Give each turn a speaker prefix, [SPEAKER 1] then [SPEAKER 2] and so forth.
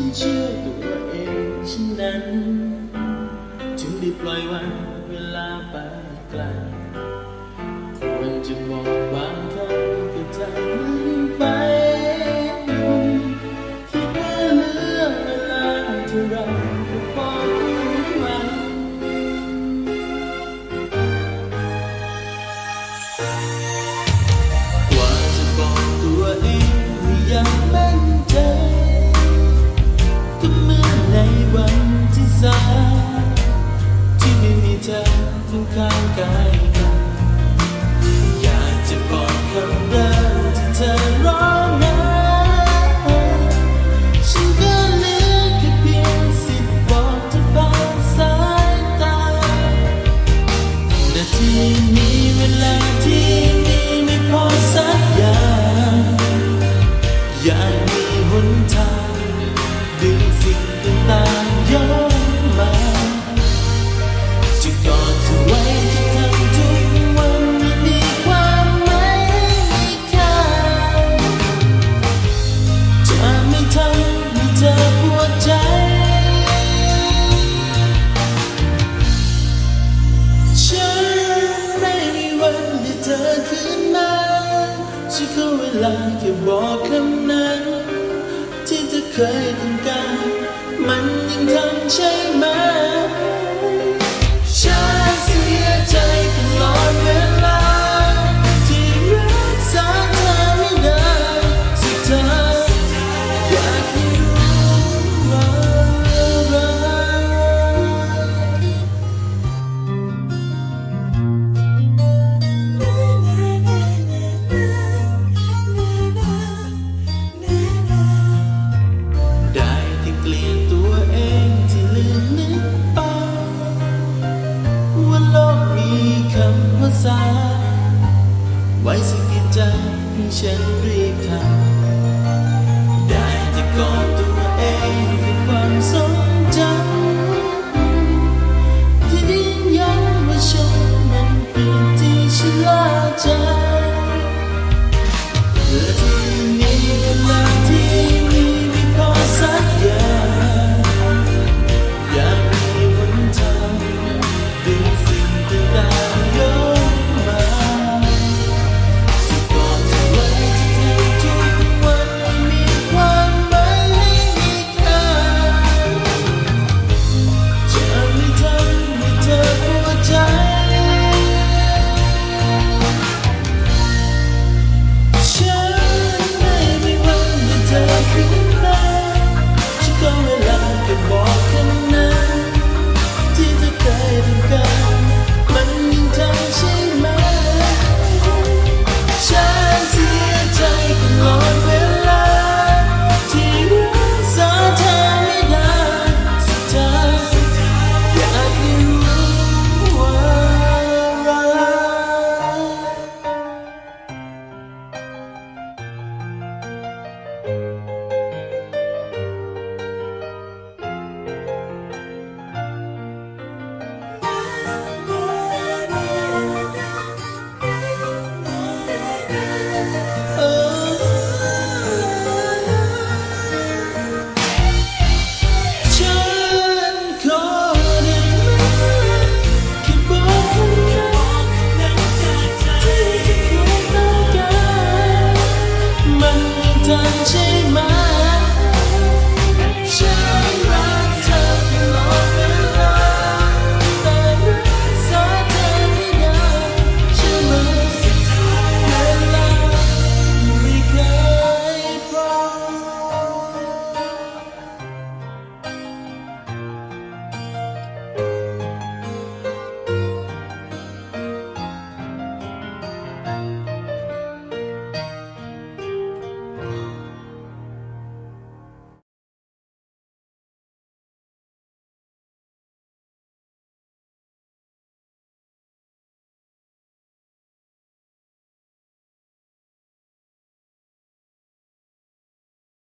[SPEAKER 1] ฉันเชื่อตัวเองฉันนั้น จึงได้ปล่อยวันเวลาไปไกลควรจะมองบาง ลาแค่บอกคำนั้น ที่เธอเคยต้องการ มันยังทำใช่ไหม ฉัน 어떤지만